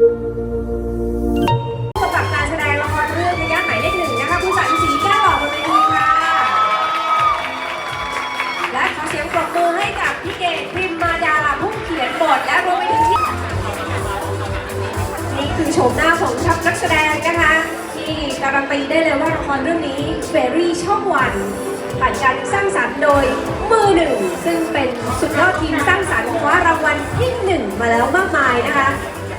สำหรับการแสดงละครเรื่องพยัคฆ์หมายเลขหนึ่งนะคะคุณสันสีแก้วหล่อบนเวทีค่ะ และขอเสียงปรบมือให้กับพี่เกดพิมมาดาผู้เขียนบทและรวมไปถึงที่นี่คือโฉมหน้าของทัพนักแสดงนะคะ ที่การันตีได้เลยว่าละครเรื่องนี้เฟรี่ช่องวันผ่านการสร้างสรรค์โดยมือหนึ่ง ซึ่งเป็นสุดยอดทีมสร้างสรรค์คว้ารางวัลที่หนึ่งมาแล้วมากมายนะคะ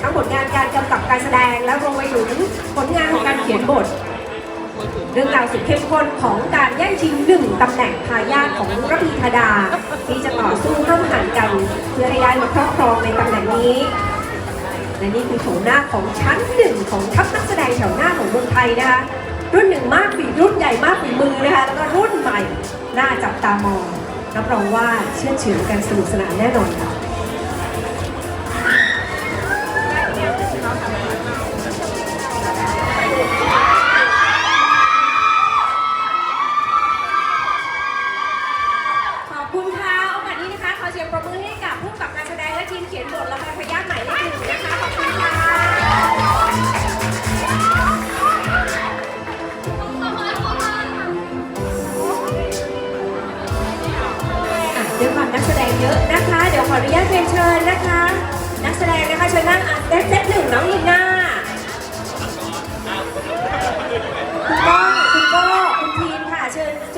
ทั้งผลงานการกำกับการแสดง และรวมไปถึงผลงานของการเขียนบท เรื่องราวสุดเข้มข้นของการแย่งชิงหนึ่งตำแหน่งทายาทของระพีธดา ที่จะต่อสู้ห้ามหันกัน เพื่อให้ได้มาครอบครองในตำแหน่งนี้และนี่คือโฉมหน้าของชั้นหนึ่งของทัพนักแสดงแถวหน้าของเมืองไทยนะคะรุ่นหนึ่งมากฝีรุ่นใหญ่มากฝีมือนะคะแล้วก็รุ่นใหม่น่าจับตามองรับรองว่าเชื่อเฉือนกันสนุกสนานแน่นอนค่ะ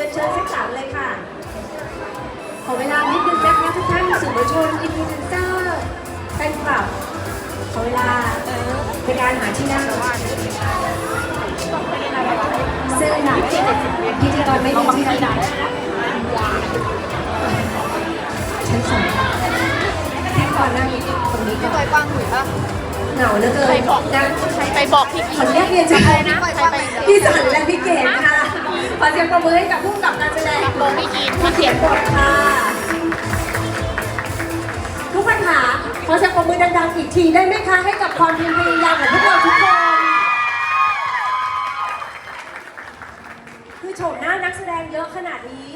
เชิญเชิญเชิญเซตสามเลยค่ะ ขอเวลานิดนึงนะคะทุกท่านสื่อมวลชนอินฟลูเอนเซอร์แฟนคลับขอเวลาในการหาที่นั่งซึ่งพิธีกรไม่มีที่นั่งชั้นสองพิธีกรนั่งตรงนี้ก็ไปกว้างหุยป่ะ เหงาเหลือเกินไปบอกนะไปบอกพี่ขออนุญาตเรียนเชิญเลยนะไปไปไปพี่สันและพี่เกดค่ะขอเสียงปรบมือให้กับผู้กำกับการแสดงบอกพี่กินผู้เขียนบทค่ะ ทุกคนค่ะขอเสียงปรบมือดังๆอีกทีได้ไหมคะให้กับความเพียรพยายามของพวกเราทุกคนคือโฉมหน้านักแสดงเยอะขนาดนี้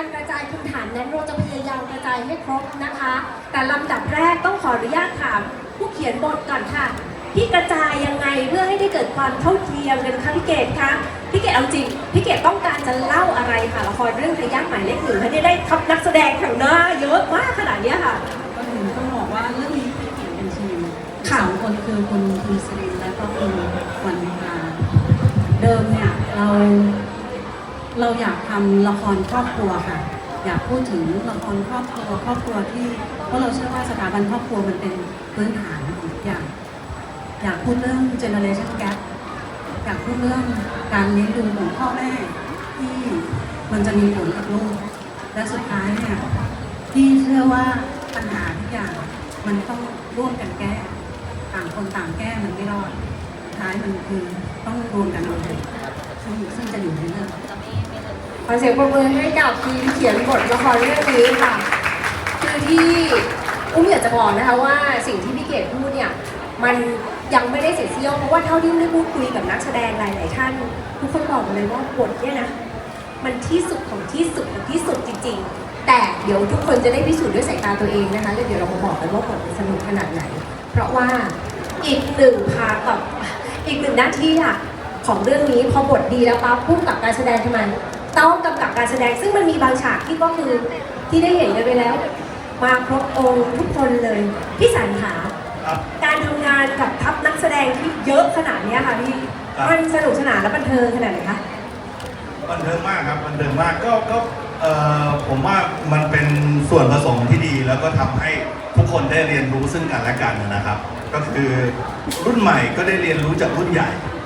การกระจายพื้นฐานนั้นเราจะพยายามกระจายให้ครบนะคะ แต่ลำดับแรกต้องขออนุญาตถาม ผู้เขียนบทก่อนค่ะพี่กระจายยังไงเพื่อให้ได้เกิดความเท่าเทียมกันคะพี่เกดคะพี่เกดเอาจริงพี่เกดต้องการจะเล่าอะไรค่ะละครเรื่องพยัคฆ์หมายเลขหนึ่งให้ได้ทับนักแสดงแถวหน้าเยอะมากขนาดเนี้ยค่ะก็ถึงต้องบอกว่าเรื่องนี้พี่เขียนเป็นทีมค่ะสองคนคือคุณคุณสรินทร์และก็คุณวันวิภาเดิมเนี่ยเรา เราอยากทำละครครอบครัวค่ะ อยากพูดถึงละครครอบครัวครอบครัวที่เพราะเราเชื่อว่าสถาบันครอบครัวมันเป็นพื้นฐานของทุกอย่าง อยากพูดเรื่อง generation gap อยากพูดเรื่องการเลี้ยงดูของพ่อแม่ที่มันจะมีผลกับลูกและสุดท้ายเนี่ยพี่เชื่อว่าปัญหาทุกอย่างมันต้องร่วมกันแก้ต่างคนต่างแก้มันไม่รอดสุดท้ายมันคือต้องรวมกันเอาซึ่งซึ่งจะอยู่ในเรื่อง ขอเสียงปรบมือให้กับทีมเขียนบทละครเรื่องนี้ค่ะ คือที่อุ้มอยากจะบอกนะคะว่าสิ่งที่พี่เกดพูดเนี่ยมันยังไม่ได้เสร็จเสี้ยวเพราะว่าเท่าที่ได้พูดคุยกับนักแสดงหลายๆท่าน ทุกคนบอกเลยว่าบทเนี่ยนะมันที่สุดของที่สุดของที่สุดจริง ๆ แต่เดี๋ยวทุกคนจะได้พิสูจน์ด้วยสายตาตัวเองนะคะแล้วเดี๋ยวเรามาบอกกันว่าบทมันสนุกขนาดไหน เพราะว่าอีกหนึ่งพาร์ทแบบอีกหนึ่งหน้าที่อะ ของเรื่องนี้พอบทดีแล้วปั๊บพุ่มกับการแสดงทำไมต้องกำกับการแสดงซึ่งมันมีบางฉากที่ก็คือที่ได้เห็นกันไปแล้ว มาครบองค์ทุกคนเลยพี่สันขาครับการทำงานกับทัพนักแสดงที่เยอะขนาดเนี้ยค่ะพี่ครับ มันสนุกสนานและบันเทิงขนาดไหนคะ บันเทิงมากครับบันเทิงมากก็ก็เอ่อผมว่ามันเป็นส่วนผสมที่ดีแล้วก็ทำให้ทุกคนได้เรียนรู้ซึ่งกันและกันนะครับ ก็คือรุ่นใหม่ก็ได้เรียนรู้จากรุ่นใหญ่เอ่อ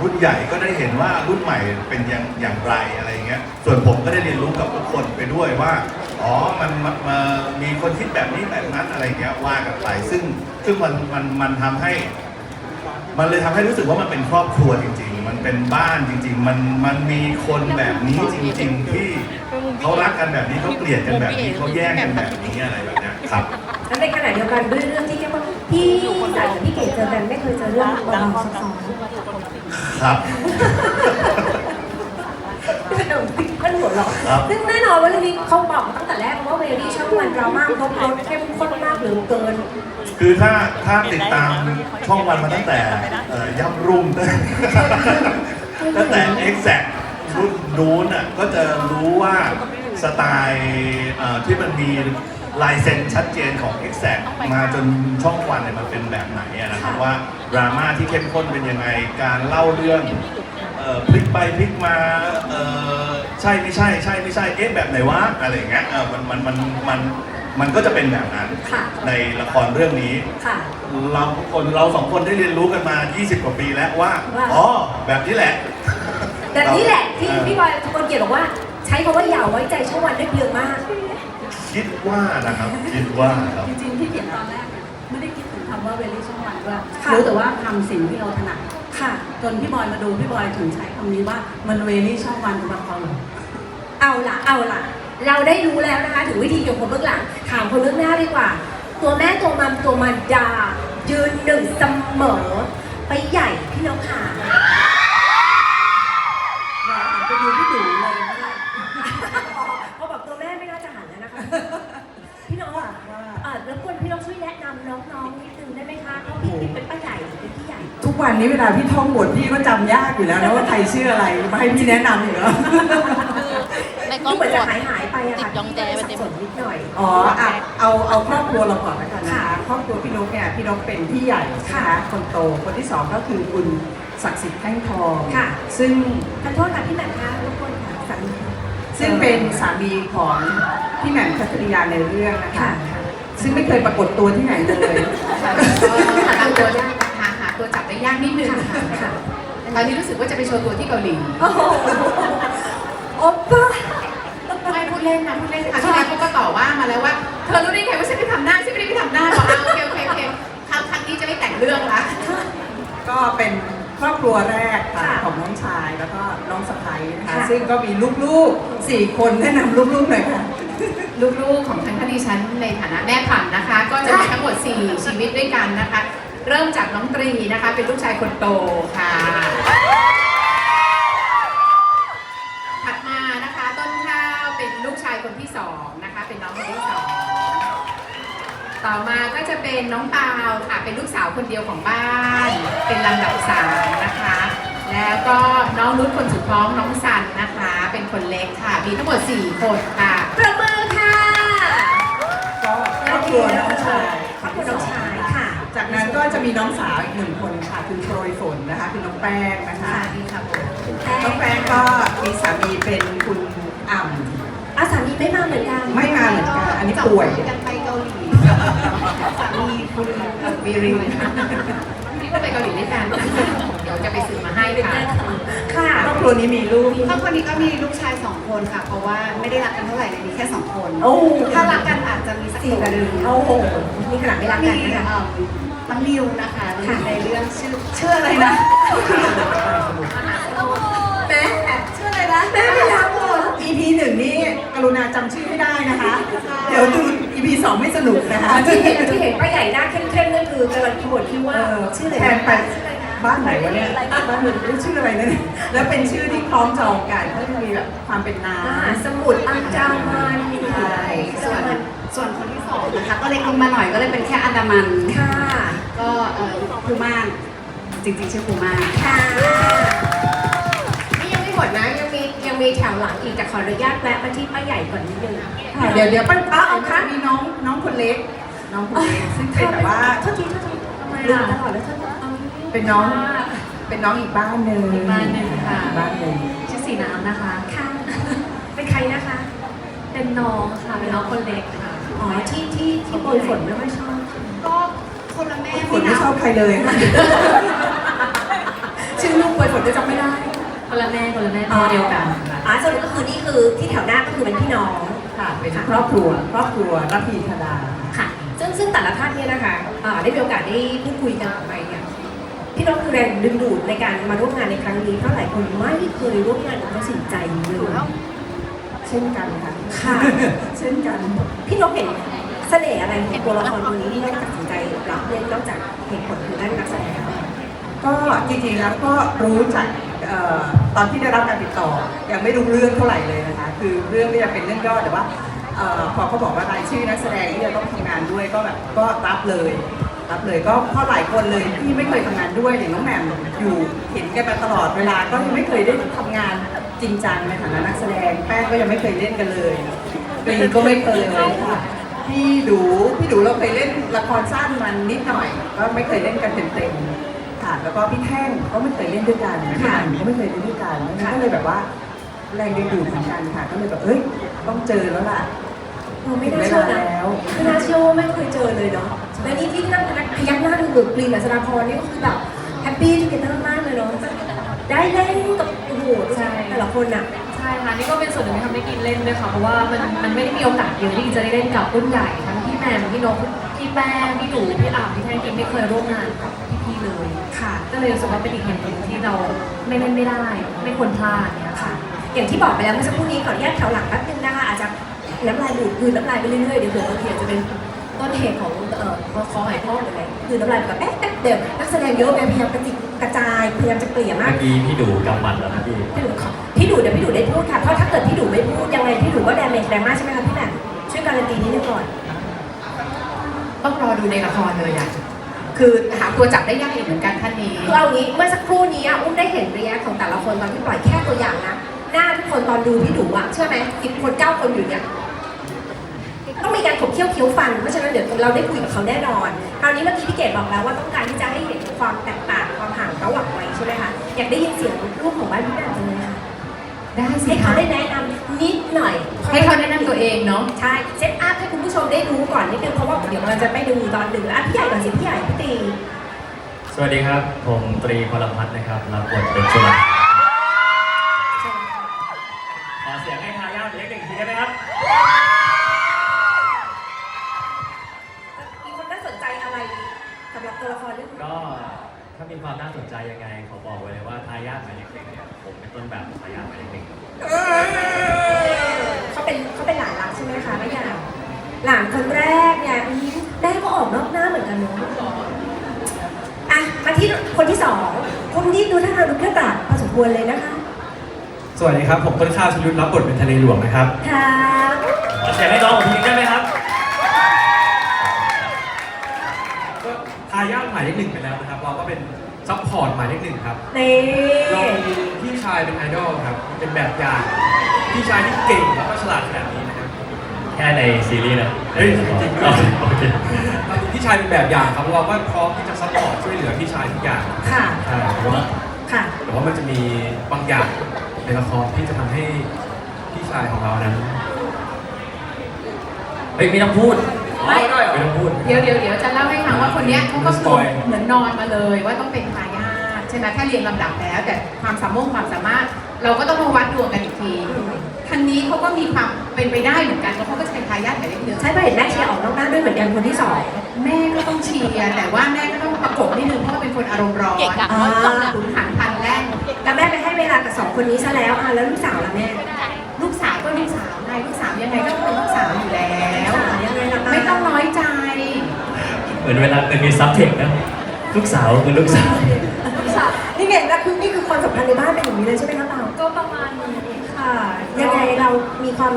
รุ่นใหญ่ก็ได้เห็นว่ารุ่นใหม่เป็นอย่างอย่างไรอะไรเงี้ย ส่วนผมก็ได้เรียนรู้กับทุกคนไปด้วยว่า อ๋อ มันมมมีคนคิดแบบนี้แบบนั้นอะไรเงี้ยว่ากันไป ซึ่งซึ่งมันมันมันทำให้ มันเลยทำให้รู้สึกว่ามันเป็นครอบครัวจริง ๆ มันเป็นบ้านจริง ๆ มันมันมีคนแบบนี้จริง ๆ ที่เขารักกันแบบนี้เขาเกลียดกันแบบนี้เขาแย่งกันแบบนี้อะไรแบบเนี้ยครับ และในขณะเดียวกันด้วยเรื่องที่เรียกว่าพี่สันกับพี่เก๋เจอกันไม่เคยเจอเรื่องเบาๆซับซ้อนครับ มันหัวเราะครับซึ่งแน่นอนว่าเรื่องนี้เขาบอกมาตั้งแต่แรกว่าเวรี่ช่องวันดราม่าครบรถเข้มข้นมากเหลือเกิน คือถ้าถ้าติดตามช่องวันมาตั้งแต่เอ่อย่ำรุ่งตั้งแต่ exact รุ่นนู้นอะก็จะรู้ว่าสไตล์เอ่อที่มันมี ลายเซ็นชัดเจนของ exact มาจนช่องวันเนี่ยมันเป็นแบบไหนอะนะครับค่ะว่าดราม่าที่เข้มข้นเป็นยังไง การเล่าเรื่องเอ่อพลิกไปพลิกมาเอ่อใช่ไม่ใช่ใช่ไม่ใช่เอ๊ะแบบไหนวะอะไรอย่างเงี้ยเออมันมันมันมันมันก็จะเป็นแบบนั้นค่ะ ในละครเรื่องนี้ ค่ะ เราทุกคนเราสองคนได้เรียนรู้กันมา 20 กว่าปีแล้วว่าว่า อ๋อแบบนี้แหละ แต่นี่แหละที่เออพี่บอยทุกคนเกียรติบอกว่า ใช้คำว่าอย่าไว้ใจช่องวันได้เพียงมาก คิดว่านะครับ คิดว่าครับ จริงๆที่เขียนตอนแรกเนี่ยไม่ได้คิดถึงคำว่าเวลี่ช่องวันด้วยค่ะ รู้แต่ว่าทำสิ่งที่เราถนัดค่ะ จนพี่บอยมาดูพี่บอยถึงใช้คำนี้ว่ามันเวลี่ช่องวันสำหรับเขาเหรอ เอาล่ะ เอาล่ะ เราได้รู้แล้วนะคะ ถึงวิธีเกี่ยวกับคนเบื้องหลัง ถามคนเบื้องหน้าดีกว่า ตัวแม่ตัวมัมตัวมันดา ยืนหนึ่งเสมอ ไปใหญ่พี่น้องขาเรา ทุกวันนี้เวลาพี่ท่องบทพี่ก็จำยากอยู่แล้วนะว่าใครชื่ออะไรมาให้พี่แนะนำอีกเหรอไม่ก็ดูเหมือนกจะดหายหายๆไปอะค่ะติดยองแจไปเต็ม สับสนนิดหน่อย อ๋ออะเอาเอาครอบครัวเราก่อนแล้วกันนะคะค่ะครอบครัวพี่นกเนี่ยพี่นกเป็นพี่ใหญ่นะคะค่ะคนโตคนที่สองก็คือคุณศักดิ์สิทธิ์แท่งทองค่ะ ซึ่งขอโทษค่ะพี่แหม่มคะรบกวนค่ะสามีค่ะซึ่งเป็นสามีของพี่แหม่มคัตริยาในเรื่องนะคะ ค่ะ ซึ่งไม่เคยปรากฏตัวที่ไหนเลยค่ะก็หาตัวได้ ยากนิดนึงค่ะค่ะตอนนี้รู้สึกว่าจะไปโชว์ตัวที่เกาหลีโอ้โหโอปป้าไม่พูดเล่นนะพูดเล่นค่ะที่แรกเขาก็ต่อว่ามาแล้วว่าเธอรู้ได้ไงว่าฉันไปทำหน้าฉันไม่ได้ไปทำหน้าบอกอ่าโอเคโอเคโอเคครั้งครั้งนี้จะไม่แต่งเรื่องละก็เป็นครอบครัวแรกค่ะค่ะของน้องชายแล้วก็น้องสะใภ้นะคะค่ะซึ่งก็มีลูกๆสี่คนแนะนำลูกๆหน่อยค่ะลูกๆของทั้งคดีฉันในฐานะแม่ผันนะคะ ก็จะมีทั้งหมด 4 ชีวิตด้วยกันนะคะ เริ่มจากน้องตรีนะคะ เป็นลูกชายคนโตค่ะถัดมานะคะต้นข้าวเป็นลูกชายคนที่สองนะคะ เป็นน้องคนที่สองต่อมาก็จะเป็นน้องเปาค่ะ เป็นลูกสาวคนเดียวของบ้าน เป็นลำดับสามนะคะ แล้วก็น้องนุชคนสุดท้องน้องสันนะคะ เป็นคนเล็กค่ะ มีทั้งหมด 4 คนค่ะประมือค่ะก็ครอบครัวน้องชาย นั้นก็จะมีน้องสาวอีกหนึ่งคนค่ะคือโปรยฝนนะคะคือน้องแป้งนะคะ ค่ะดีค่ะผมน้องแป้งก็มีสามีเป็นคุณอ่อาสามีไม่มาเหมือนกันำไม่มาเหมือนกันอันนี้ป่วย กันไปเกาหลีสามีคุณวีรินนี่ก็ไปเกาหลีด้วยกันนะคะเดี๋ยวจะไปซื้อมาให้ค่ะค่ะ ครอบครัวนี้มีลูก ครอบครัวนี้ก็มีลูกชายสองคนค่ะ เพราะว่าไม่ได้รักกันเท่าไหร่เลยมีแค่สองคน โอ้ ถ้ารักกันอาจจะมีสักสี่ตัวกับหหนึ่นึ่งงโอ้โหนี่ขนาดไม่รักมีกันนะคะ เอ่อ น้องนิวนะคะค่ะในเรื่องชื่อชื่ออะไรนะแม่ชื่ออะไรนะแม่ไม่รักเหรอ EP หนึ่งนี่กรุณาจำชื่อให้ได้นะคะ เดี๋ยวดู EP สองไม่สนุกนะคะที่เห็นที่เห็นป้าใหญ่หน้าเข้มๆนั่นคือกำลังขมวดคิดว่าเออชื่ออะไรแทนไปชื่ออะไรนะบ้านไหนวะเนี่ยบ้านหนึ่งชื่ออะไรนะเนี่ยแล้วเป็นชื่อที่คล้องจองกันเพราะจะมีแบบความเป็นน้มหาสมุทรอันดามันำใช่ส่วนส่วนคนที่สองนะคะก็เล็กลงมาหน่อยก็เลยเป็นแค่อันดามันค่ะ ก็เอ่อภูม่านจริงๆชื่อภูม่านค่ะนี่ยังไม่หมดนะยังมียังมีแถวหลังอีกแต่ขออนุญาตแวะมาที่ป้าใหญ่ก่อนนิดนึงค่ะเดี๋ยวเดี๋ยวป้าป้าเอาเอาค่ะค่ะมีน้องน้องคนเล็ก น้องคนเล็กซึ่งเป็นแบบว่าโทษทีโทษทีทำไมล่ะตลอดแล้วเธอเอาเป็นน้องเป็นน้องอีกบ้านหนึ่งอีกบ้านหนึ่งค่ะอีกบ้านหนึ่งชื่อสีน้ำนะคะค่ะเป็นใครนะคะ เป็นน้องค่ะเป็นน้องคนเล็กค่ะอ๋อที่ที่ที่โปรยฝนไม่ค่อยชอบก็ คนละแม่คนไม่ชอบใครเลยค่ะชื่อลูกโปรยฝนก็จำไม่ได้ คนละแม่คนละแม่พ่อเดียวกันค่ะอ๋อสรุปก็คือนี่คือที่แถวหน้าก็คือเป็นพี่น้องค่ะเป็นครอบครัวครอบครัวรับพีธดาค่ะ ซึ่งซึ่งแต่ละท่านเนี่ยนะคะอ่าได้มีโอกาสได้พูดคุยกันไปเนี่ยพี่น้องคือแรงดึงดูดในการมาร่วมงานในครั้งนี้เพราะหลายคนไม่เคยร่วมงานกับเขาสินใจเลยเช่นกันค่ะค่ะ เช่นกัน พี่นกเห็นเสน่ห์อะไรของตัวละครตัวนี้ที่ได้ตัดสิน ใจรับเล่นนอกจากเหตุผลคือด้านนักแสดงก็จริงๆแล้วก็รู้จากตอนที่ได้รับการติดต่อ ยังไม่รู้เรื่องเท่าไหร่เลยนะคะ คือเรื่องเนี่ยเป็นเรื่องย่อแต่ว่าพอเขาบอกว่ารายชื่อนักแสดงที่จะต้องทำงานด้วยก็แบบก็รับเลย รับเลยก็เพราะหลายคนเลยที่ไม่เคยทำงานด้วยอย่างน้องแหม่มอยู่เห็นกันมาตลอดเวลาก็ยังไม่เคยได้ทำงานจริงจังในฐานะนักแสดงแป้งก็ยังไม่เคยเล่นกันเลยกรีนก็ไม่เคยเลยค่ะ พี่ดูพี่ดูเราเคยเล่นละครสั้นมันนิดหน่อย ก็ไม่เคยเล่นกันเต็มๆค่ะ แล้วก็พี่แท่งก็ไม่เคยเล่นด้วยกันพี่หมันก็ไม่เคยเล่นด้วยกันก็เลยแบบว่าแรงดึงดูดเหมือนกันค่ะ ก็เลยแบบเอ้ยต้องเจอแล้วล่ะเราไม่น่าเชื่อนะไม่น่าเชื่อว่าไม่เคยเจอเลยเนาะและนี่ที่นั่งพยักหน้าดูหนูกรีนอัศราพรนี่ก็คือแบบแฮปปี้ที่เกเตอร์มากเลยเนาะได้เล่นกับโอ้โหใช่แต่ละคนอะใช่ ค่ะนี่ก็เป็นส่วนหนึ่งที่ทำให้กินเล่นด้วยค่ะเพราะว่ามันมันไม่ได้มีโอกาสเยอะที่จะได้เล่นกับรุ่นใหญ่ทั้งพี่แมมพี่นกพี่แป้งพี่หนูพี่อ่ำพี่แท่งกินไม่เคยร่วมงานกับพี่ๆเลยค่ะ ก็เลยรู้สึกว่าเป็นอีกเหตุผลที่เราไม่เล่นไม่ได้ ไม่ควรพลาดเนี่ยค่ะ อย่างที่บอกไปแล้วเมื่อสักครู่นี้ขออนุญาตแถวหลังแป๊บนึงนะคะอาจจะน้ำลายดูดคืนน้ำลายไปเรื่อยๆเดี๋ยวเผื่อบางทีอาจจะเป็นต้นเหตุของเอ่อคอหายพ่อหรืออะไรคือน้ำลายแบบแป๊ะแป๊ะเดี๋ยวนักแสดงเยอะไงพยายามกระจิก กระจายพยายามจะเกลี่ยมาก เมื่อกี้พี่ดูกำหมัดแล้วนะพี่ พี่ดูขอพี่ดูเดี๋ยวพี่ดูได้พูดค่ะ เพราะถ้าเกิดพี่ดูไม่พูดยังไงพี่ดูก็แดเมจแรงมากใช่ไหมคะพี่แหม่มช่วยการันตีนิดนึงก่อน ต้องรอดูในละครเลยอะ คือหาตัวจับได้ยากอีกเหมือนกันท่านนี้ คือเอางี้เมื่อสักครู่นี้อะอุ้มได้เห็นรีแอคของแต่ละคนตอนที่ปล่อยแค่ตัวอย่างนะ หน้าทุกคนตอนดูพี่ดูอะเชื่อไหมสิบคนเก้าคนอยู่เนี่ย ต้องมีการขบเคี้ยวเคี้ยวฟัน เพราะฉะนั้นเดี๋ยวเราได้คุยกับเขาแน่นอน คราวนี้เมื่อกี้พี่เกดบอกแล้วว่าต้องการที่จะให้เห็นความแตกต่างความห่างระหว่างวัยใช่ไหมคะ อยากได้ยินเสียงลูกของบ้านพี่แม่จังเลยค่ะ ได้สิให้เขาคะได้แนะนำนิดหน่อย ให้เขาแนะนำตัวเองเนาะ ใช่ เซตอัพให้คุณผู้ชมได้รู้ก่อนนิดนึงเพราะว่าเดี๋ยวเราจะไปดูตอนดึงแล้วอะพี่ใหญ่ก่อนสิพี่ใหญ่พี่ตีสวัสดีครับ ผมตรีพลพัฒน์นะครับรับบทเป็นจุฬา ความน่าสนใจยังไงขอบอกไว้เลยว่าทายาทหมายเลขหนึ่งเนี่ยผมเป็นต้นแบบของทายาทหมายเลขหนึ่งเขาเป็นเขาเป็นหลานรักใช่ไหมคะไม่ใหญ่หลานคนแรกเนี่ยอืมแม่ก็ออกนอกหน้าเหมือนกันเนาะอะมาที่คนที่สองคนนี้ดูท่าทางดูเครียดกราดพอสมควรเลยนะคะสวัสดีครับ ผมต้นข้าวชยุทธรับบทเป็นทะเลหลวงนะครับครับขอเสียงให้น้องผมทีนึงได้ไหมครับก็ทายาทหมายเลขหนึ่งไปแล้วนะครับเราก็เป็น ซัพพอร์ตหมายเลขหนึ่งครับ นี่ เรามีพี่ชายเป็นไอดอลครับ เป็นแบบอย่าง พี่ชายที่เก่งแล้วก็ฉลาดขนาดนี้นะครับแค่ในซีรีส์นะเฮ้ยจริงๆด้วยโอเคเรามีพี่ชายเป็นแบบอย่างครับเราก็พร้อมที่จะซัพพอร์ตช่วยเหลือพี่ชายทุกอย่างค่ะ ใช่แต่ว่าค่ะ แต่ว่ามันจะมีบางอย่างในละครที่จะทำให้พี่ชายของเรานั้น เฮ้ยไม่ต้องพูด ไม่ได้ไม่ต้องพูด เดี๋ยวเดี๋ยวเดี๋ยวจะเล่าให้ฟังว่าคนเนี้ยเขาก็สปอยเหมือนนอนมาเลยว่าต้องเป็นทายาทใช่ไหมถ้าเรียงลำดับแล้ว แต่ความสามารถความสามารถ เราก็ต้องมาวัดดวงกันอีกทีทางนี้เขาก็มีความเป็นไปได้เหมือนกันแล้วเขาก็จะเป็นทายาทหมายเลขหนึ่งใช่ป่ะเห็นแม่เชียร์ออกนอกหน้าด้วยเหมือนกันคนที่สองแม่ก็ต้องเชียร์แต่ว่าแม่ก็ต้องประกบนิดนึงเพราะว่าเป็นคนอารมณ์ร้อนเกะกะอ่าขุนหันพันแล่นแล้วแม่ไปให้เวลากับสองคนนี้ซะแล้วอะแล้วลูกสาวล่ะแม่ลูกสาวก็ลูกสาวไงลูกสาวยังไงก็เป็นลูกสาวอยู่แล้วยัง ไงล่ะไม่ต้องน้อยใจ เหมือนเวลาเป็นมีซับเทคนะลูกสาวคือลูกสาว นี่ไงนะคือนี่คือความสัมพันธ์ในบ้านเป็นอย่างนี้เลยใช่ไหมคะเปาก็ประมาณนี้ค่ะยังไงเรามีความ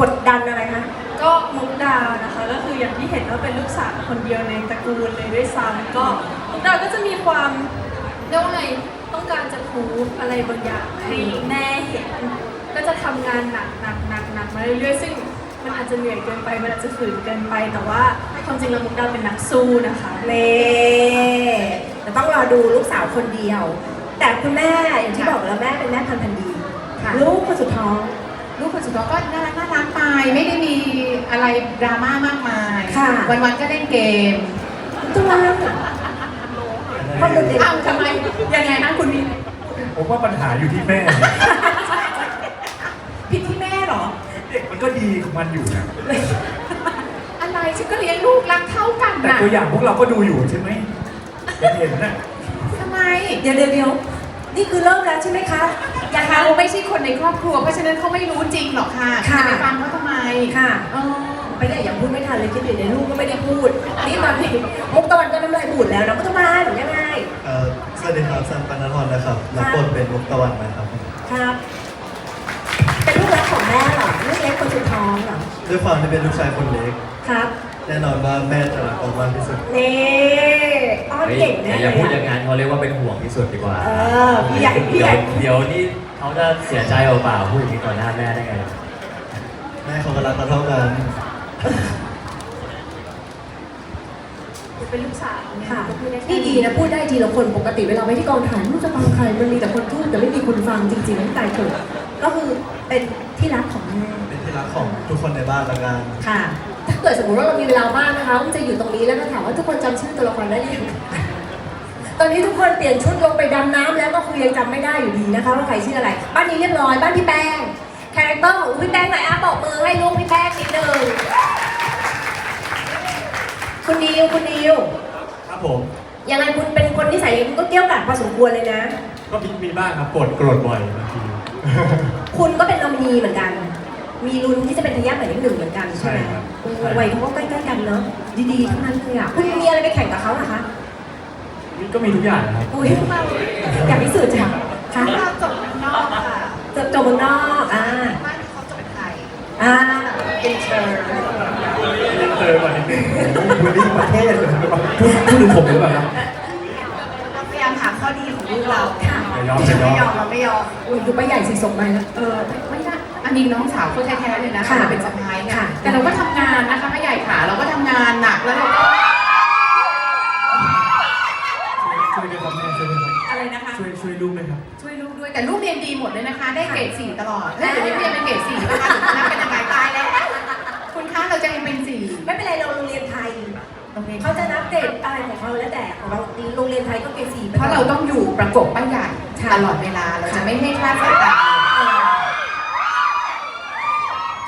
กดดันอะไรคะ ก็มุกดานะคะ ก็คืออย่างที่เห็นว่าเป็นลูกสาวคนเดียวในตระกูลเลยด้วยซ้ำก็มุกดาก็จะมีความเรียกว่าไงต้องการจะพูดอะไรบางอย่างให้แม่เห็น ก็จะทำงานหนักหนักหนักหนักมาเรื่อยๆซึ่ง มันอาจจะเหนื่อยเกินไป มันอาจจะฝืนเกินไป แต่ว่าความจริงแล้วมุกดาเป็นนักสู้นะคะเล่แต่ต้องรอดูลูกสาวคนเดียว แต่คุณแม่อย่างที่บอกแล้วแม่เป็นแม่พันธุ์พันธุ์ดีค่ะ ลูกคนสุดท้องลูกคนสุดท้องก็น่ารักน่ารักไปไม่ได้มีอะไรดราม่ามากมายค่ะ วันๆก็เล่นเกมตัวความโดดเด่นอ้าวทำไมยังไงนะคุณมี ผมว่าปัญหาอยู่ที่แม่ ผิดที่แม่เหรอ เด็ กมันก็ดีของมันอยู่นะอะไรฉันก็เลี้ยงลูกรักเท่ากันแต่น่ะตัวอย่างพวกเราก็ดูอยู่ใช่ไหมเห็นๆนะทำไมเดี๋ยวเดี๋ยวเดี๋ยวนี่คือเริ่มแล้วใช่ไหมคะ อย่าเขาทำไม่ใช่คนในครอบครัว เพราะฉะนั้นเขาไม่รู้จริงหรอกค่ะค่ะ จะไปฟังเขาทำไมค่ะเออ ไปได้ยังพูดไม่ทันเลยคิดอยู่ในลูกก็ไม่ได้พูด นี่ตอนนี้มุกตะวันก็น้ำลายบูดแล้วนะมุกตะวันยังไง เอ่อสวัสดีครับสันปนทรนะครับรับบทเป็นมุกตะวันนะครับ ครับเป็น ลูกรักของแม่เหรอลูกเล็กคนสุดท้องเหรอด้วยความที่เป็นลูกชายคนเล็ก ครับ แน่นอนว่าแม่จะรักผมมากที่สุด นี่อ้อนเก่งแน่อย่าเลพูดยอย่างอะ นั้นเขาเรียกว่าเป็นห่วงที่สุดดีกว่าเออพี่ใหญ่พี่ใหญ่ เดี๋ยวเดี๋ยวนี่เขาจะเสียใจเปล่าๆพูดอย่างนี้ต่อหน้าแม่ได้ไงแม่เขาก็รักเราเท่ากัน เป็นลูกสาวเนี่ยค่ะก็พูดได้แค่นี่ดีนะพูดได้ทีละคนปกติเวลาไปที่กองถ่ายไม่รู้จะฟังใครมันมีแต่คนพูดแต่ไม่มีคนฟังจริงๆไม่ตายเถอะ ก็คือเป็นที่รักของแม่เป็นที่รักของทุกคนในบ้านละกันค่ะ ถ้าเกิดสมมติว่าเรามีเวลาว่างนะคะก็จะอยู่ตรงนี้แล้วก็ถามว่าทุกคนจำชื่อตัวละครได้หรือยังตอนนี้ทุกคนเปลี่ยนชุดลงไปดำน้ำแล้วก็คือยังจำไม่ได้อยู่ดีนะคะว่าใครชื่ออะไร บ้านนี้เรียบร้อยบ้านพี่แป้งคาแรคเตอร์ของพี่แป้งหน่อยอะบอกมือให้ลูกพี่แป้งนิดนึงคุณนิวคุณนิวครับผมยังไงคุณเป็นคนนิสัยคุณก็เกี้ยวกราดพอสมควรเลยนะ ก็มีมีบ้างครับโกรธโกรธบ่อยบางที คุณก็เป็นนอมินีเหมือนกัน มีลุ้นที่จะเป็นทายาทหมายเลขหนึ่งเหมือนกันใช่ไหมใช่ครับเออวัยเขาก็ใกล้ๆกันเนาะ ดีๆ ทั้งนั้นเลยอะ คุณมีอะไรไปแข่งกับเขาเหรอคะ ก็มีทุกอย่างนะครับ อุ้ยอยากพิสูจน์จ้ะคะเราจบเมืองนอกค่ะจบจบเมืองนอกอ่าบ้านเขาจบไทยอ่าอินเตอร์เจอก่อนนิดนึงวันนี้ประเทศเลยพูดพูดถึงผมหรือเปล่าครับ เราพยายามหาข้อดีของลูกเราค่ะอ ย่ายอมอย่ายอไม่มยอมเราไม่ยอมอุ้ยดูไปใหญ่สิส่งไปแล้วเออไม่ได้อันนี้น้องสาวเขาแท้ๆเลยนะค่ะเราเป็นสะพ้ายไงค่ะ แต่เราก็ทำงานนะคะแม่ใหญ่ขาเราก็ทำงานหนักแล้วเราก็ช่วยด้วยครับแม่ช่วยด้วยครับอะไรนะคะช่วยช่วยลูกไหมครับช่วยลูกด้วยแต่ลูกเรียนดีหมดเลยนะคะ ได้เกรดสี่ตลอดเฮ้ยเดี๋ยวนี้เรียนเป็นเกรดสี่แล้วค่ะนับเป็นยังไงตายแล้วคุณคะเราจะยังเป็นสี่ไม่เป็นไรเราโรงเรียนไทย โรงเรียนเขาจะนับเกรดอะไรของเขาแล้วแต่ของเราโรงเรียนไทยก็เกรดสี่ไปเพราะเราต้องอยู่ประกบป้าใหญ่ค่ะตลอดเวลาเราจะไม่ให้คลาดสายตาเออ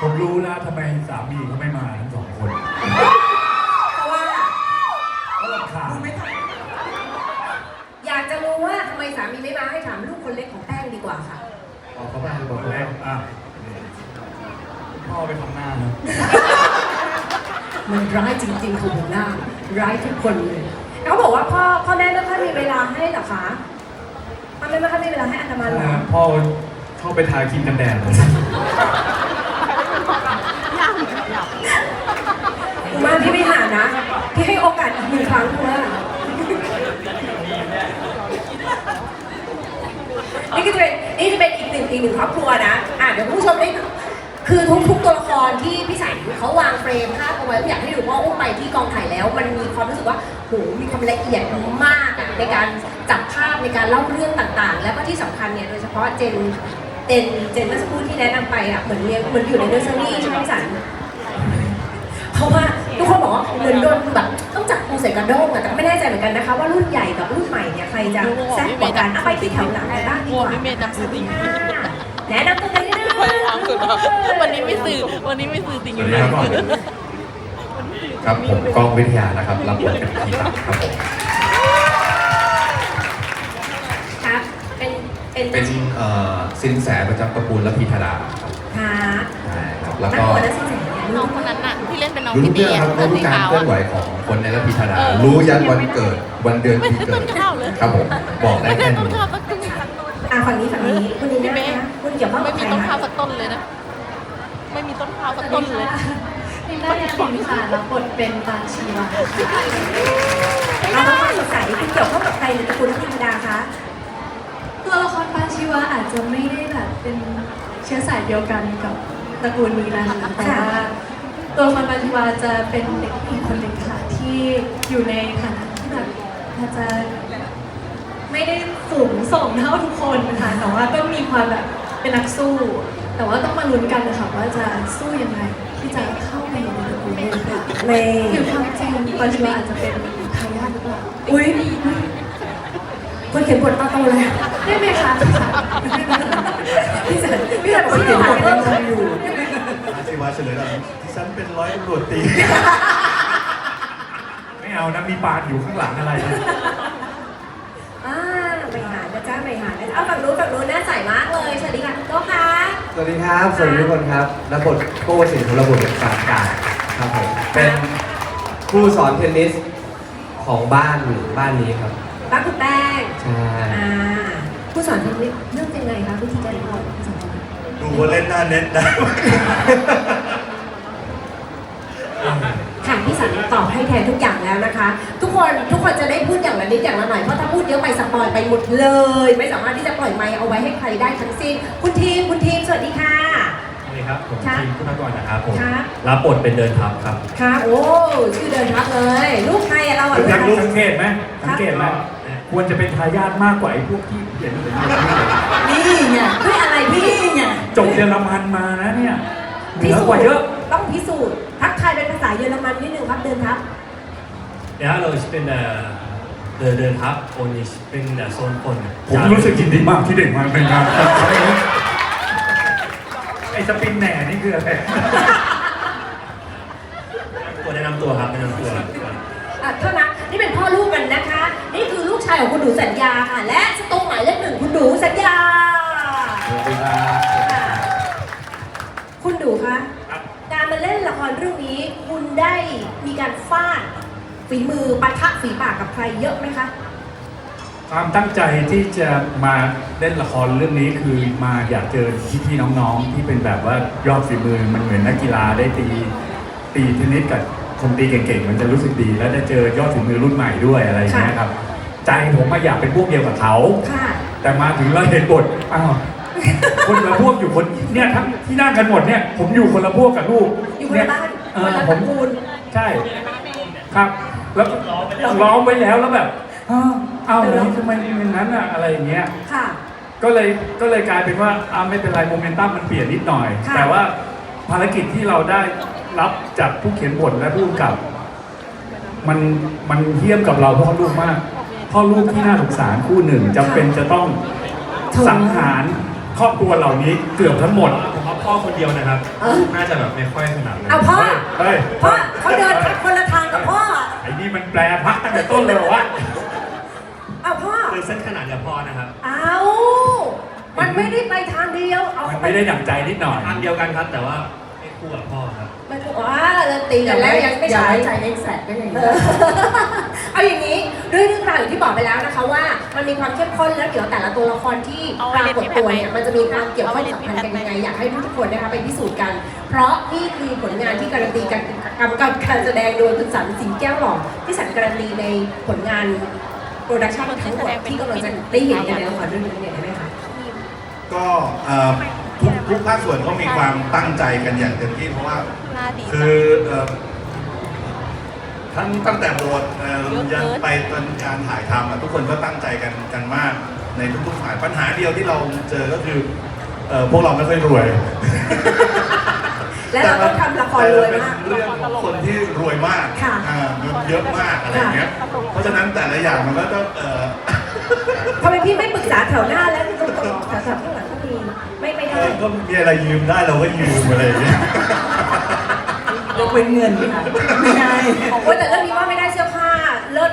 ผมรู้แล้วทำไมสามีเขาไม่มาทั้งสองคนเพราะว่าเพราะรำคาญอยากจะรู้ว่าทำไมสามีไม่มาให้ถามลูกคนเล็กของแป้งดีกว่าค่ะออกเขาบ้านบอกแรกอะพ่อไปทำหน้าครับ มันร้ายจริงๆคือหัวหน้า ร้ายทุกคนเลยเขาบอกว่าพ่อพ่อแม่ไม่ค่อยมีเวลาให้เหรอคะพ่อแม่ไม่ค่อยมีเวลาให้อันดามันเหรอพ่อชอบไปทาครีมกันแดดเลยคุณมาพี่ไม่หานะ พี่ให้โอกาสอีกหนึ่งครั้งคุณว่านี่ก็จะเป็นนี่จะเป็นอีกหนึ่งอีกหนึ่งครอบครัวนะอะเดี๋ยวคุณผู้ชมได้ดู คือทุกทุกตัวละครที่พี่สันเขาวางเฟรมภาพเอาไว้อยากให้ดูว่าอุ้มไปที่กองถ่ายแล้ว มันมีความรู้สึกว่าโหมีความละเอียดมากอะในการจับภาพในการเล่าเรื่องต่างๆ แล้วก็ที่สำคัญเนี่ยโดยเฉพาะเจนเจนเจนเมื่อสักครู่ที่แนะนำไปอะเหมือนเรียนเหมือนอยู่ในเนอร์เซอรี่ใช่ไหมพี่สันเพราะว่าทุกคนบอกว่าเหมือนโดนแบบต้องจับปูใส่กระด้งอะแต่ก็ไม่แน่ใจเหมือนกันนะคะ ว่ารุ่นใหญ่กับรุ่นใหม่เนี่ยใครจะแซ่บกว่ากันเอาไปที่แถวหลังกันบ้างดีกว่าพี่เมย์จำสื่อจริง แนะนำตัวกันนิดนึงวันนี้ไม่สื่อ วันนี้ไม่สื่อจริงสวัสดีครับก่อนครับผมก้องวิทยานะครับ รับบทเป็นพีตักครับผมครับ เป็น เป็นเป็นเอ่อสินแสประจำตระกูลและพีธดาครับค่ะใช่ครับแล้วนักก็บวชและสินแสเนี่ยน้องคนนั้นน่ะที่เล่นเป็นน้องรู้พี่ทุกเบีเรื่อยงครับร์รู้ทุกการเคลื่อนไหวของคนในและพีธดา รู้ยันวันเกิดวันเดือนไม่ปีใช่เกิต้ดนข้าวเลยครับผมบอกได้ไม่แค่ใช่ต้นนี้ข้าวสักต้นอะฝั่งนี้ฝั่งนี้คุณดีนะคะคุณ เกี่ยวข้องไม่กับใคมีรต้นข้าวคะสักต้นเลยนะ ไม่มีต้นข้าวสักต้นเลยพิมได้ยังพิมค่ะรับบทเป็นปานชีวาเอาละความสดใสคุณเกี่ยวข้องกับใครในตระกูลธรรมดาคะตัวละครปานชีวาอาจจะไม่ได้แบบเป็นเชื้อสายเดียวกันกับตระกูลนี้นะคะแต่ว่าตัวละครปานชีวาจะเป็นเด็กผู้หญิงคนหนึ่งค่ะที่อยู่ในฐานะที่แบบอาจจะไม่ได้สูงส่งเท่าทุกคนนะคะแต่ว่าก็มีความแบบ เป็นนักสู้ แต่ว่าต้องมาลุ้นกันนะคะว่าจะสู้ยังไงที่จะเข้าไปในตระกูลนี้ค่ะใน คือความจริงปานชีวาอาจจะเป็นทายาทหรือเปล่าอุ้ยคุณเขียนบทมาโตเลยได้ไหมคะพี่สันพี่สันบอกพี่เขียนบทมาโตอยู่ อาชีวะเฉลยแล้วที่ฉันเป็นร้อยตำรวจตี ไม่เอานะมีปานอยู่ข้างหลังอะไรนะานนะจ๊ะไม่หานนะจ๊ะเอาฝั่งนู้นฝั่งนู้นน่าใสมากเลยสวัสดีค่ะคุณโต๊ะค่ะสวัสดีครับ สวัสดีทุกคนครับรับบทโก้สินธุระบุตรปานกลางครับผม เป็นครูสอนเทนนิสของบ้านบ้านนี้ครับรักคุณแป้งใช่อ่าผู้สอนเทนนิสเรื่องยังไงคะวิธีการสอนผู้สอนเทนนิสดูว่าเล่นหน้าเน็ตได้ถามพี่ สันสันตอบให้แทนทุกอย่างแล้วนะคะ ทุกคนทุกคนจะได้พูดอย่างละนิดอย่างละหน่อยเพราะถ้าพูดเยอะไปสปอยไปหมดเลย ไม่สามารถที่จะปล่อยไมค์เอาไว้ให้ใครได้ทั้งสิ้นคุณทีมคุณทีมสวัสดีค่ะ สวัสดีครับ ผมครับทีมคุณากรนะครับผมครับรับบทเป็นเดินทัพครับค่ะโอ้ชื่อเดินทักเลย ลูกใครอะเราอะอยากลูรู้กสังเกตไหมสังเกตไหมควรจะเป็นทายาทมากกว่าไอ้พวกที่เขียนแบบนี้นี่ไงเฮ้ยอะไรพี่นี่ไงจบเยอรมันมานะเนี่ยเหนือกว่าเยอะ ต้องพิสูจน์ทักทายเป็นภาษาเยอรมันนิดนึงครับเดินทัก Ja, hallo, ich bin der, der, der Hub und ich bin der Sohn von ผมรู้สึกยินดีมากที่ได้มาเป็นงานครั้งนี้ไอ้สปินแหน่นี่คืออะไร ตัวแนะนำตัวครับแนะนำตัวอะเท่านั้นนี่เป็นพ่อลูกกันนะคะ นี่คือลูกชายของคุณดูสัญญาค่ะ และสตูหมายเลขหนึ่งคุณดูสัญญาสวัสดีครับค่ะคุณดูคะ รเรื่องนี้คุณได้มีการฟาดฝีมือปะทะฝีปากกับใครเยอะไหมคะ ความตั้งใจที่จะมาเล่นละครเรื่องนี้คือมาอยากเจอพี่ๆน้องๆ ที่เป็นแบบว่ายอดฝีมือมันเหมือนนักกีฬาได้ตีตีเทนนิสกับคนตีเก่งๆ มันจะรู้สึกดี แล้วได้เจอยอดฝีมือรุ่นใหม่ด้วยอะไรอย่างเงี้ยครับ ใจผมมาอยากเป็นพวกเดียวกับเขา ค่ะ แต่มาถึงแล้วเห็นบทอ้าว คนละพวกอยู่คนเนี่ยทั้งที่นั่งกันหมดเนี่ย ผมอยู่คนละพวกกับลูกอยู่คนละบ้านเอคนอละผตระมกูลใช่ ครับ แล้วล้อมไว้แล้วแล้วแบบอ้าวอ้าวแล้วทำไมเป็นอย่างนั้นอะอะไรอย่างเงี้ย ค่ะ ก็เลยก็เลยกลายเป็นว่าอ่าไม่เป็นไรโมเมนตัมมันเปลี่ยนนิดหน่อย ค่ะ แต่ว่าภารกิจที่เราได้รับจากผู้เขียนบทและผู้กำกับ มันมันเทียมกับเราพ่อลูกมากพ่อลูกที่น่าสงสารคู่หนึ่งจำเป็นจะต้องสังหาร ครอบครัวเหล่านี้เกือบทั้งหมดผมว่าพ่อคนเดียวนะครับ เออ น่าจะแบบไม่ค่อยขนาดนั้นเอาพ่อ เฮ้ยพ่อเขาเดินคนละทางกับพ่อ ไอ้นี่มันแปลพักตั้งแต่ต้นเลยเหรอวะเอาพ่อ คือเส้นขนาดกับพ่อนะครับเอามันไม่ได้ไปทางเดียว เอามันไม่ได้ดั่งใจนิดหน่อย ทางเดียวกันครับแต่ว่าไม่ คู่กับพ่อครับไม่ถูกว่าเราตีกันแล้วยังไม่อย่าใช้ไว้ใจเอ็กแซกก็อย่างเอนี้อเอาอย่างนี้ด้วยเรื่องราวอย่างที่บอกไปแล้วนะคะว่า มันมีความเข้มข้นแล้วเดี๋ยวแต่ละตัวละครที่ปรากฏตัวเนี่ยมันจะมีความเกี่ยวข้องสัมพันธ์กันยังไงอยากให้ทุกคนนะคะไปพิสูจน์กัน เพราะนี่คือผลงานที่การันตีการกำกับการแสดงโดยคุณสันสิงห์แก้วหล่อที่สันการันตีในผลงานโปรดักชั่นทั้งหมดที่กำลังจะได้เห็นกันในละครเรื่องนี้เนี่ยได้ไหมคะก็เอ่อ ทุกทุกภาคส่วนก็มีความตั้งใจกันอย่างเต็มที่เพราะว่าหน้าดีคือเอ่อทั้งตั้งแต่บทเอ่อเยอะเกินยันไปจนการถ่ายทำอะทุกคนก็ตั้งใจกันกันมาก ในทุกๆฝ่ายปัญหาเดียวที่เราเจอก็คือเอ่อพวกเราไม่ค่อยรวย และเราต้องทำละครรวยมากเป็นเรื่องของคนที่รวยมากค่ะอ่าเงินเยอะมากอะไรอย่างเงี้ยเพราะฉะนั้นแต่ละอย่างมันก็ต้องเอ่อ ทำไมพี่ไม่ปรึกษาแถวหน้าแล้วตรงๆแถวๆข้างหลังก็มีไม่ไม่ได้ ก็มีอะไรยืมได้เราก็ยืมอะไรอย่างเงี้ยยกเว้นเงินค่ะไม่ได้โอ้ยแต่เรื่องนี้ว่าไม่ได้เสื้อผ้าเลิศ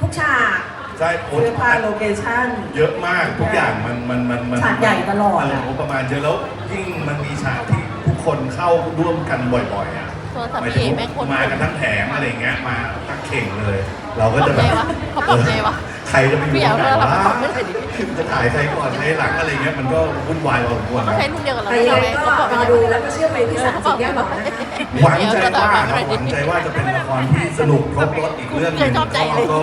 ทุกฉากใช่โอ้เสื้อผ้าโลเคชั่น เยอะมากทุกอย่างมันมันมันมันฉากใหญ่ตลอดอะเงบประมาณเยอะแล้วยิ่งมันมีฉากที่ทุกคนเข้าร่วมกันบ่อยๆอะโทรศัพท์หมายพี่ถึเองแม่งคน มากันทั้งแผงอะไรอย่างเงี้ยมาทั้งเข่งเลย เราก็จะแบบ เขาปรับไงวะ ใครจะไปเปลี่รู้ยนไหนเวลาว่าเขาปรับไม่ได้ดิจะถ่ายใครก่อนใครหลังอะไรเงี้ยมันก็วุ่นวายพอสมควรเขานะใช้รุ่นเดียวกับเราแต่ใช่ยังไหไงมก็เขาบอกรอดูแล้วก็เชื่อไปที่สันสิงห์แก้วหล่อนะคะหวังใจว่าครับหวังใจว่าจะเป็นละครที่สนุกครบรถอีกเรื่องหนึงแล้วก็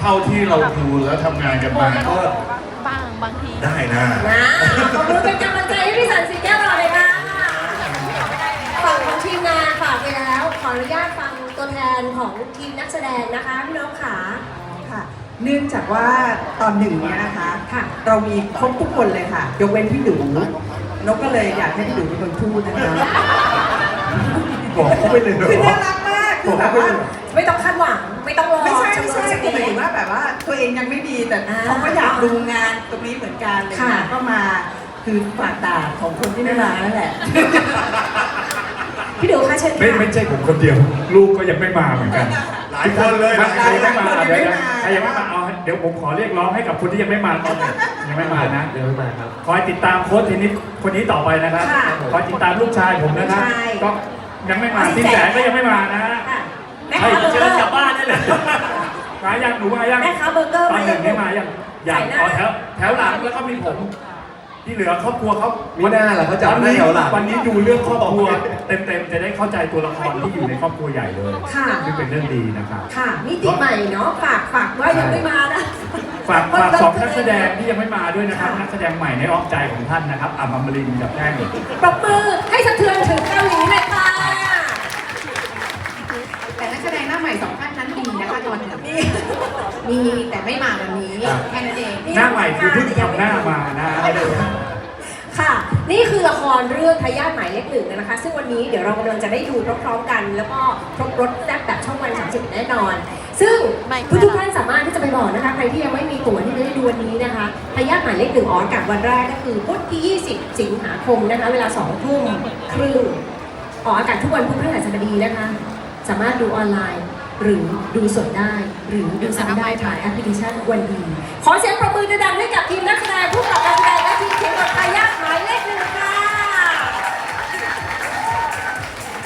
เท่าที่เราดูแล้วทำงานกันมาก็บ้างบางทีได้นะนะขอบคุณเป็นกำลังใจให้พี่สันสิงห์แก้วหล่อเลยค่ะฝั่งของทีมงานฝากไปแล้ว ขออนุญาตฟังตัวแทนของทีมนักแสดงนะคะพี่น้องขาค่ะ เนื่องจากว่าตอนหนึ่งเนี่ยนะคะค่ะเรามีครบทุกคนเลยค่ะยกเว้นพี่ดูนกก็เลยอยากให้พี่ดูเป็นคนพูดนะคะบอกเขาไปเลยเหรอ คือน่ารักมากคือแบบว่า ไม่ต้องคาดหวัง ไม่ต้องรอไม่ใช่ไม่จำนวนใช่สักคือหมายทีถึงว่าแบบว่าตัวเองยังไม่มีแต่อ่าเขาก็อยากดูงานตรงนี้เหมือนกันเลยค่ะนะก็มาคือฝากตาของคนที่ไม่มานั่นแหละ พี่ดูค่ะเชิญไม่ค่ะ ไม่ใช่ผมคนเดียว ลูกก็ยังไม่มาเหมือนกันหลายคนเลยใครยังไม่มาหลายคนเดี๋ยวยังไม่มาใครยังไม่มาเอาเดี๋ยวผมขอเรียกร้องให้กับคนที่ยังไม่มาตอนนี้ยังไม่มานะเดี๋ยวไม่มาครับคอยติดตามโค้ชเทนนิสคนนี้ต่อไปนะครับค่ะคอยติดตามลูกชายผมนะครับใช่ก็ยังไม่มาสินแสก็ยังไม่มานะฮะค่ะแม่ให้ค้าเบอร์เชิเกอญร์กลับบ้านนี่แหละมายังหนูมายังแม่ค้าเบอร์เกอร์ตอมานหยันึ่งงไม่มายังอยากใส่หน้า อ๋อแถวแถวหลังแล้วก็มีผม ที่เหลือครอบครัวเขามีหน้าเหรอเขาจับหน้าแถวหลัง วันนี้ดูเรื่องครอบครัว เต็มๆจะได้เข้าใจตัวละครที่อยู่ในครอบครัวใหญ่เลยค่ะ ซึ่งเป็นเรื่องดีนะครับ ค่ะมิติใหม่เนาะฝากฝากว่ายังไม่มานะ ฝากฝากสองนักแสดงที่ยังไม่มาด้วยนะครับนักแสดงใหม่ในอ้อมใจของท่านนะครับอ่ำอมรินทร์กับแป้งปรบมือให้สะเทือนถึงเกาหลีเลยค่ะ มีนะคะตอนนี้มีแต่ไม่มาวันนี้ครับ แค่นั้นเองหน้าใหม่คือเพิ่งทำหน้ามานะค่ะ นี่คือละครเรื่องทายาทหมายเลขหนึ่งนะคะ ซึ่งวันนี้เดี๋ยวเรากำลังจะได้ดูพร้อมๆกัน แล้วก็ครบรถแซ่บแบบช่องวัน30แน่นอน ซึ่งไม่ทุกทุกๆท่านสามารถที่จะไปบอกนะคะ ใครที่ยังไม่มีตั๋วที่จะได้ดูวันนี้นะคะทายาทหมายเลขหนึ่งออกอากาศวันแรกก็คือพุธที่ 20 สิงหาคมนะคะ เวลา2ทุ่มครึ่งออกอากาศทุกวันพุธพฤหัสบดีนะคะ สามารถดูออนไลน์ หรือดูสดได้ หรือดูซ้ำได้ผ่านแอปพลิเคชันวันดี ขอเสียงประมือดังๆให้กับทีมนักแสดงผู้ประกอบการแสดงและทีมเขียนบททายาทหมายเลขหนึ่งค่ะ